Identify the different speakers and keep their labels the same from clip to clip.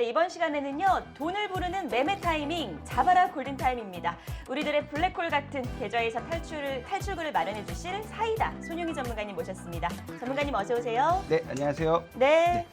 Speaker 1: 네, 이번 시간에는요, 돈을 부르는 매매 타이밍, 자바라 골든 타임입니다. 우리들의 블랙홀 같은 계좌에서 탈출을, 탈출구를 마련해 주실 사이다 손용희 전문가님 모셨습니다. 전문가님 어서 오세요.
Speaker 2: 네, 안녕하세요.
Speaker 1: 네,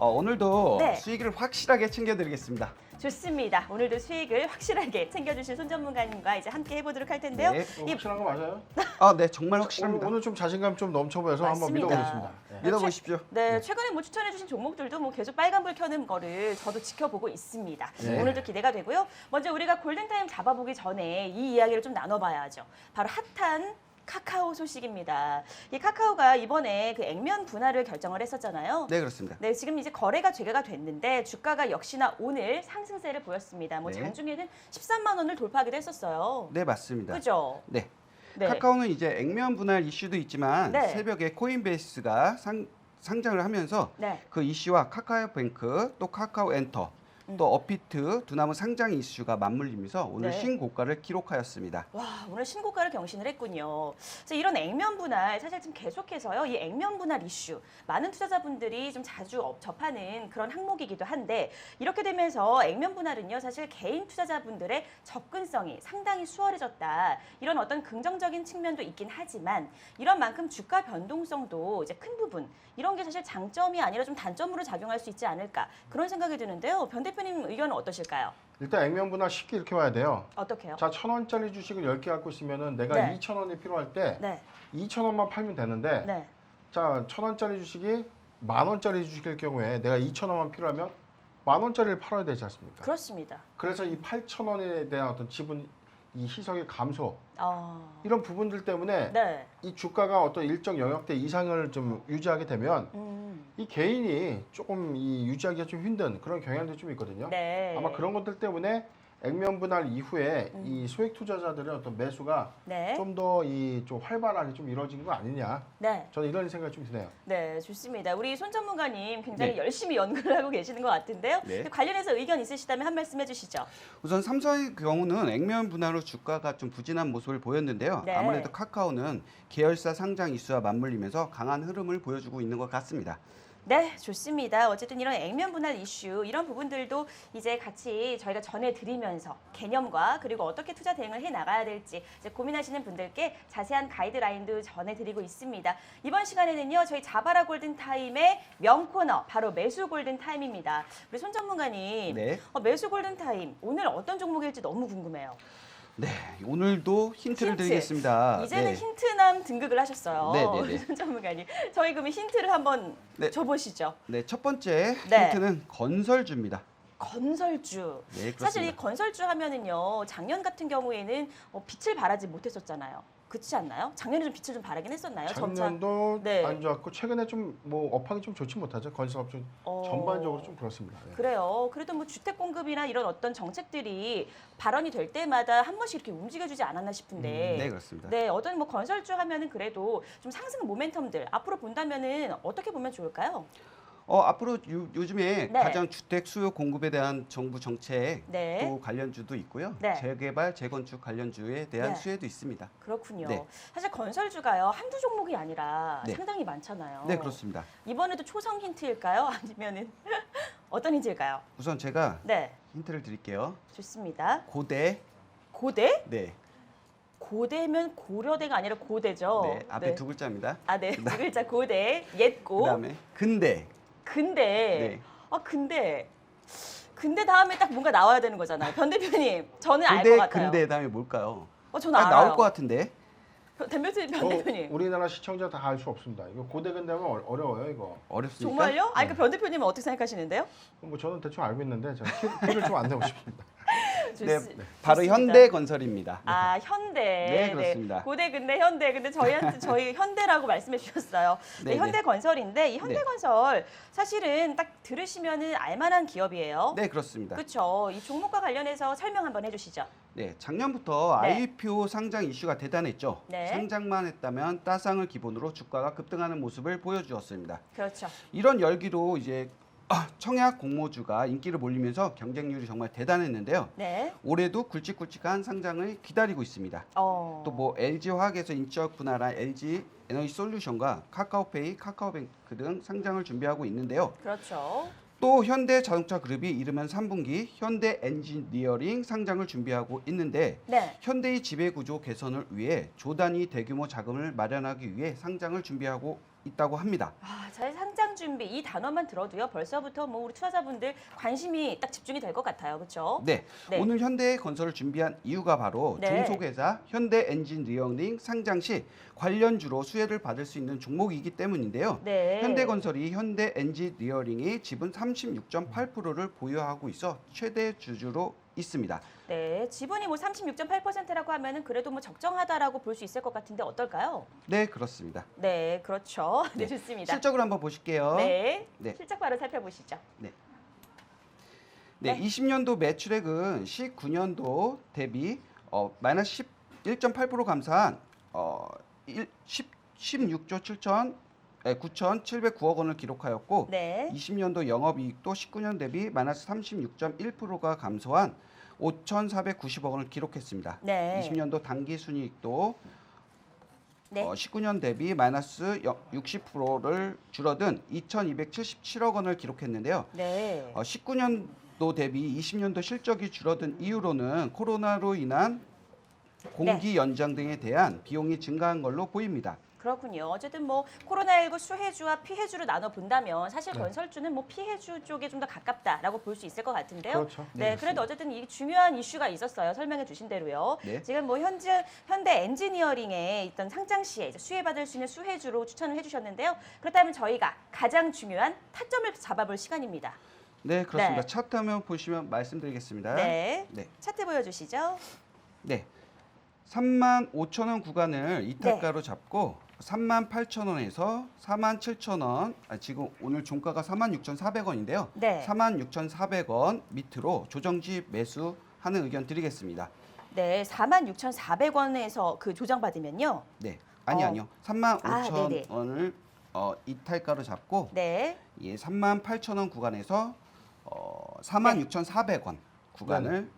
Speaker 2: 어, 오늘도
Speaker 1: 네.
Speaker 2: 수익을 확실하게 챙겨드리겠습니다.
Speaker 1: 좋습니다. 오늘도 수익을 확실하게 챙겨주실 손 전문가님과 이제 함께 해보도록 할 텐데요.
Speaker 2: 네.
Speaker 3: 어,
Speaker 1: 이-
Speaker 3: 확실한 거 맞아요?
Speaker 2: 아, 네, 정말 확실합니다.
Speaker 3: 오늘 좀 자신감 좀 넘쳐 보여서 한번
Speaker 1: 맞습니다.
Speaker 3: 믿어보겠습니다. 네.
Speaker 2: 믿어보십시오.
Speaker 1: 네, 최근에 뭐 추천해주신 종목들도 뭐 계속 빨간불 켜는 거를 저도 지켜보고 있습니다.
Speaker 2: 네.
Speaker 1: 오늘도 기대가 되고요. 먼저 우리가 골든타임 잡아보기 전에 이 이야기를 좀 나눠봐야죠. 바로 핫한 카카오 소식입니다. 이 카카오가 이번에 그 액면 분할을 결정을 했었잖아요.
Speaker 2: 네, 그렇습니다.
Speaker 1: 네, 지금 이제 거래가 재개가 됐는데 주가가 역시나 오늘 상승세를 보였습니다. 뭐
Speaker 2: 네.
Speaker 1: 장중에는 13만 원을 돌파하기도 했었어요.
Speaker 2: 네, 맞습니다.
Speaker 1: 그죠?
Speaker 2: 네.
Speaker 1: 네.
Speaker 2: 카카오는 이제 액면 분할 이슈도 있지만
Speaker 1: 네.
Speaker 2: 새벽에 코인베이스가 상, 상장을 하면서
Speaker 1: 네.
Speaker 2: 그 이슈와 카카오뱅크 또 카카오엔터 또 어피트 두나무 상장 이슈가 맞물리면서 오늘
Speaker 1: 네.
Speaker 2: 신고가를 기록하였습니다.
Speaker 1: 와 오늘 신고가를 경신을 했군요. 그래서 이런 액면 분할 사실 지금 계속해서요 이 액면 분할 이슈 많은 투자자분들이 좀 자주 업- 접하는 그런 항목이기도 한데 이렇게 되면서 액면 분할은요 사실 개인 투자자분들의 접근성이 상당히 수월해졌다 이런 어떤 긍정적인 측면도 있긴 하지만 이런 만큼 주가 변동성도 이제 큰 부분 이런 게 사실 장점이 아니라 좀 단점으로 작용할 수 있지 않을까 그런 생각이 드는데요 변 대표 님 의견은 어떠실까요?
Speaker 3: 일단 액면 분할 쉽게 이렇게 와야 돼요.
Speaker 1: 어떻게요?
Speaker 3: 자, 천 원짜리 주식을 10개 갖고 있으면은 내가
Speaker 1: 네.
Speaker 3: 이천 원이 필요할 때
Speaker 1: 네,
Speaker 3: 이천 원만 팔면 되는데
Speaker 1: 네,
Speaker 3: 자, 천 원짜리 주식이 만 원짜리 주식일 경우에 내가 이천 원만 필요하면 만 원짜리를 팔아야 되지 않습니까?
Speaker 1: 그렇습니다.
Speaker 3: 그래서 이 8천 원에 대한 어떤 지분 이 희석의 감소
Speaker 1: 어,
Speaker 3: 이런 부분들 때문에
Speaker 1: 네.
Speaker 3: 이 주가가 어떤 일정 영역대 이상을 좀 유지하게 되면
Speaker 1: 음,
Speaker 3: 이 개인이 조금 이 유지하기가 좀 힘든 그런 경향도 좀 있거든요.
Speaker 1: 네.
Speaker 3: 아마 그런 것들 때문에 액면 분할 이후에
Speaker 1: 음.
Speaker 3: 이 소액 투자자들의 어떤 매수가
Speaker 1: 네.
Speaker 3: 좀 더 이 좀 활발하게 좀 이루어진 거 아니냐.
Speaker 1: 네.
Speaker 3: 저는 이런 생각이 좀 드네요.
Speaker 1: 네, 좋습니다. 우리 손 전문가님 굉장히
Speaker 2: 네.
Speaker 1: 열심히 연구를 하고 계시는 것 같은데요.
Speaker 2: 네.
Speaker 1: 관련해서 의견 있으시다면 한 말씀 해주시죠.
Speaker 2: 우선 삼성의 경우는 액면 분할로 주가가 좀 부진한 모습을 보였는데요.
Speaker 1: 네.
Speaker 2: 아무래도 카카오는 계열사 상장 이슈와 맞물리면서 강한 흐름을 보여주고 있는 것 같습니다.
Speaker 1: 네, 좋습니다. 어쨌든 이런 액면 분할 이슈 이런 부분들도 이제 같이 저희가 전해드리면서 개념과 그리고 어떻게 투자 대응을 해 나가야 될지 이제 고민하시는 분들께 자세한 가이드라인도 전해드리고 있습니다. 이번 시간에는요 저희 자바라 골든 타임의 명코너 바로 매수 골든 타임입니다. 우리 손 전문가님
Speaker 2: 네.
Speaker 1: 어, 매수 골든 타임 오늘 어떤 종목일지 너무 궁금해요.
Speaker 2: 네, 오늘도 힌트를
Speaker 1: 힌트.
Speaker 2: 드리겠습니다.
Speaker 1: 이제는
Speaker 2: 네.
Speaker 1: 힌트남 등극을 하셨어요.
Speaker 2: 네, 네, 네.
Speaker 1: 손 전문가님 저희 그러면 힌트를 한번
Speaker 2: 네.
Speaker 1: 줘보시죠.
Speaker 2: 네, 첫 번째
Speaker 1: 네.
Speaker 2: 힌트는 건설주입니다.
Speaker 1: 건설주.
Speaker 2: 네,
Speaker 1: 사실 이
Speaker 2: 그렇습니다.
Speaker 1: 건설주 하면은요 작년 같은 경우에는 어, 빛을 발하지 못했었잖아요. 그렇지 않나요? 작년에 좀 빛을 좀 발하긴 했었나요? 점차.
Speaker 3: 작년도
Speaker 1: 네.
Speaker 3: 안 좋았고 최근에 좀 뭐 업황이 좀 좋지 못하죠. 건설업 좀
Speaker 1: 어,
Speaker 3: 전반적으로 좀 그렇습니다. 예.
Speaker 1: 그래요. 그래도 뭐 주택 공급이나 이런 어떤 정책들이 발언이 될 때마다 한 번씩 이렇게 움직여주지 않았나 싶은데.
Speaker 2: 네, 그렇습니다.
Speaker 1: 네, 어떤 뭐 건설주 하면은 그래도 좀 상승 모멘텀들 앞으로 본다면은 어떻게 보면 좋을까요?
Speaker 2: 어, 앞으로 요, 요즘에
Speaker 1: 네.
Speaker 2: 가장 주택 수요 공급에 대한 정부 정책
Speaker 1: 네.
Speaker 2: 또 관련주도 있고요.
Speaker 1: 네.
Speaker 2: 재개발, 재건축 관련주에 대한
Speaker 1: 네.
Speaker 2: 수혜도 있습니다.
Speaker 1: 그렇군요.
Speaker 2: 네.
Speaker 1: 사실 건설주가요 한두 종목이 아니라
Speaker 2: 네.
Speaker 1: 상당히 많잖아요.
Speaker 2: 네, 그렇습니다.
Speaker 1: 이번에도 초성 힌트일까요? 아니면은 어떤 힌트일까요?
Speaker 2: 우선 제가
Speaker 1: 네,
Speaker 2: 힌트를 드릴게요.
Speaker 1: 좋습니다.
Speaker 2: 고대,
Speaker 1: 고대?
Speaker 2: 네,
Speaker 1: 고대면 고려대가 아니라 고대죠.
Speaker 2: 네 앞에 두 글자입니다.
Speaker 1: 아, 네. 두 글자 고대. 옛고.
Speaker 2: 그다음에 근대,
Speaker 1: 근대.
Speaker 2: 네.
Speaker 1: 아, 근대. 근대 다음에 딱 뭔가 나와야 되는 거잖아요. 변 대표님, 저는 알것
Speaker 2: 고대,
Speaker 1: 같아요.
Speaker 2: 근대 다음에 뭘까요?
Speaker 1: 어, 저는
Speaker 2: 딱
Speaker 1: 알아요.
Speaker 2: 나올 것 같은데.
Speaker 1: 변 대표님, 변
Speaker 3: 어,
Speaker 1: 대표님.
Speaker 3: 우리나라 시청자 다 알 수 없습니다. 이거 고대 근대하면 어- 어려워요 이거.
Speaker 2: 어렵습니까?
Speaker 1: 정말요? 아,
Speaker 2: 네.
Speaker 1: 그러니까 변 대표님은 어떻게 생각하시는데요?
Speaker 3: 뭐 저는 대충 알고 있는데 제가 티- 티를 좀 안 내고 싶습니다.
Speaker 2: 네,
Speaker 1: 좋습-
Speaker 2: 바로. 현대건설입니다.
Speaker 1: 아 현대.
Speaker 2: 네, 그렇습니다.
Speaker 1: 고대 근대 현대. 근데 저희한테 저희 현대라고 말씀해 주셨어요. 네,
Speaker 2: 네,
Speaker 1: 현대 건설인데 이 현대
Speaker 2: 네.
Speaker 1: 건설 사실은 딱 들으시면은 알만한 기업이에요.
Speaker 2: 네, 그렇습니다.
Speaker 1: 그렇죠. 이 종목과 관련해서 설명 한번 해주시죠.
Speaker 2: 네, 작년부터
Speaker 1: 네.
Speaker 2: IPO 상장 이슈가 대단했죠.
Speaker 1: 네.
Speaker 2: 상장만 했다면 따상을 기본으로 주가가 급등하는 모습을 보여주었습니다.
Speaker 1: 그렇죠.
Speaker 2: 이런 열기로 이제 아, 청약 공모주가 인기를 몰리면서 경쟁률이 정말 대단했는데요.
Speaker 1: 네.
Speaker 2: 올해도 굵직굵직한 상장을 기다리고 있습니다.
Speaker 1: 어.
Speaker 2: 또 뭐 LG 화학에서 인적 분할한 LG 에너지 솔루션과 카카오페이, 카카오뱅크 등 상장을 준비하고 있는데요.
Speaker 1: 그렇죠.
Speaker 2: 또 현대 자동차 그룹이 이르면 3분기 현대 엔지니어링 상장을 준비하고 있는데
Speaker 1: 네.
Speaker 2: 현대의 지배 구조 개선을 위해 조단위 대규모 자금을 마련하기 위해 상장을 준비하고 있다고 합니다.
Speaker 1: 아, 잘 상장 준비 이 단어만 들어도요. 벌써부터 뭐 우리 투자자분들 관심이 딱 집중이 될 것 같아요. 그렇죠?
Speaker 2: 네,
Speaker 1: 네.
Speaker 2: 오늘 현대 건설을 준비한 이유가 바로
Speaker 1: 네.
Speaker 2: 종속회사 현대 엔지니어링 상장 시 관련주로 수혜를 받을 수 있는 종목이기 때문인데요.
Speaker 1: 네.
Speaker 2: 현대건설이 현대 엔지니어링의 지분 36.8%를 보유하고 있어 최대 주주로 있습니다.
Speaker 1: 네, 지분이 뭐 36.8%라고 하면은 그래도 뭐 적정하다라고 볼 수 있을 것 같은데 어떨까요?
Speaker 2: 네, 그렇습니다.
Speaker 1: 네, 그렇죠. 네,
Speaker 2: 네,
Speaker 1: 좋습니다.
Speaker 2: 실적으로 한번 보실게요.
Speaker 1: 네,
Speaker 2: 네.
Speaker 1: 실적 바로 살펴보시죠.
Speaker 2: 네,
Speaker 1: 네.
Speaker 2: 20년도 매출액은 19년도 대비 어, 마이너스 11.8% 감소한 어, 1, 10, 16조 7천 9,709억 원을 기록하였고
Speaker 1: 네,
Speaker 2: 20년도 영업이익도 19년 대비 마이너스 36.1%가 감소한 5,490억 원을 기록했습니다.
Speaker 1: 네.
Speaker 2: 20년도 당기순이익도
Speaker 1: 네.
Speaker 2: 어, 19년 대비 마이너스 60%를 줄어든 2,277억 원을 기록했는데요.
Speaker 1: 네.
Speaker 2: 어, 19년도 대비 20년도 실적이 줄어든 이유로는 코로나로 인한 공기 연장 등에 대한 비용이 증가한 걸로 보입니다.
Speaker 1: 그렇군요. 어쨌든 뭐 코로나19 수혜주와 피해주로 나눠 본다면 사실
Speaker 3: 네.
Speaker 1: 건설주는 뭐 피해주 쪽에 좀 더 가깝다라고 볼 수 있을 것 같은데요.
Speaker 3: 그렇죠.
Speaker 1: 네, 그래도 어쨌든 이 중요한 이슈가 있었어요. 설명해 주신 대로요.
Speaker 2: 네.
Speaker 1: 지금 뭐 현재 현대 엔지니어링에 있던 상장 시에 이제 수혜받을 수 있는 수혜주로 추천을 해주셨는데요. 그렇다면 저희가 가장 중요한 타점을 잡아볼 시간입니다.
Speaker 2: 네, 그렇습니다.
Speaker 1: 네.
Speaker 2: 차트 화면 보시면 말씀드리겠습니다.
Speaker 1: 네.
Speaker 2: 네.
Speaker 1: 차트 보여주시죠.
Speaker 2: 네. 3만 5천 원 구간을 이탈가로 잡고 3만 8천 원에서 4만 7천 원, 아, 지금 오늘 종가가 4만 6,400원인데요.
Speaker 1: 네.
Speaker 2: 4만 6,400원 밑으로 조정지 매수하는 의견 드리겠습니다.
Speaker 1: 네, 46,400원에서 그 조정받으면요.
Speaker 2: 네. 아니
Speaker 1: 어.
Speaker 2: 아니요. 3만
Speaker 1: 아,
Speaker 2: 5천
Speaker 1: 네네.
Speaker 2: 원을 어, 이탈가로 잡고
Speaker 1: 네.
Speaker 2: 예, 3만 8천 원 구간에서 어, 4만
Speaker 1: 네.
Speaker 2: 6,400원 구간을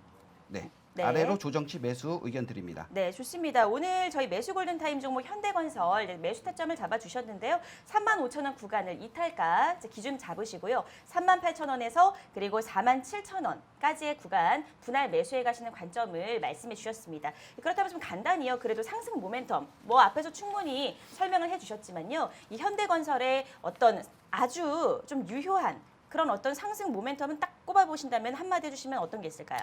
Speaker 2: 네.
Speaker 1: 네.
Speaker 2: 아래로 조정치 매수 의견 드립니다.
Speaker 1: 네, 좋습니다. 오늘 저희 매수 골든타임 종목 현대건설 이제 매수 타점을 잡아주셨는데요. 3만 5천 원 구간을 이탈가 이제 기준 잡으시고요. 3만 8천 원에서 그리고 4만 7천 원까지의 구간 분할 매수해 가시는 관점을 말씀해 주셨습니다. 그렇다면 좀 간단히요. 그래도 상승 모멘텀 뭐 앞에서 충분히 설명을 해주셨지만요. 이 현대건설의 어떤 아주 좀 유효한 그런 어떤 상승 모멘텀은 딱 꼽아 보신다면 한마디 해주시면 어떤 게 있을까요?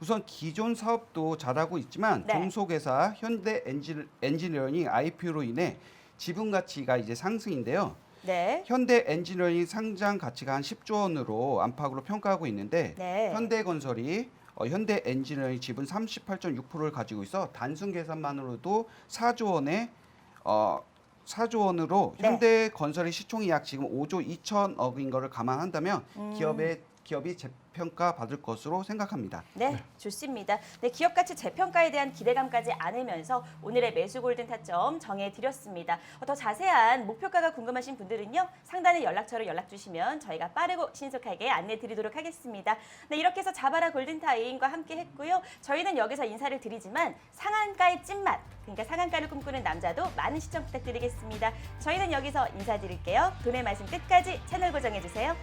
Speaker 2: 우선 기존 사업도 잘하고 있지만
Speaker 1: 네.
Speaker 2: 종속회사 현대 엔지, 엔지니어링 IPO로 인해 지분 가치가 이제 상승인데요.
Speaker 1: 네.
Speaker 2: 현대 엔지니어링 상장 가치가 한 10조 원으로 안팎으로 평가하고 있는데
Speaker 1: 네.
Speaker 2: 현대건설이 어, 현대 엔지니어링 지분 38.6%를 가지고 있어 단순 계산만으로도 4조 원의 어 4조 원으로
Speaker 1: 네.
Speaker 2: 현대건설의 시총이 약 지금 5조 2천억인 거를 감안한다면
Speaker 1: 음.
Speaker 2: 기업의 기업이 재평가 받을 것으로 생각합니다.
Speaker 1: 네, 좋습니다. 네, 기업 가치 재평가에 대한 기대감까지 안으면서 오늘의 매수 골든 타점 정해 드렸습니다. 어, 더 자세한 목표가가 궁금하신 분들은요. 상단의 연락처로 연락 주시면 저희가 빠르고 신속하게 안내 드리도록 하겠습니다. 네, 이렇게 해서 자바라 골든 타임과 함께 했고요. 저희는 여기서 인사를 드리지만 상한가의 찐맛, 그러니까 상한가를 꿈꾸는 남자도 많은 시청 부탁드리겠습니다. 저희는 여기서 인사드릴게요. 돈의 말씀 끝까지 채널 고정해 주세요.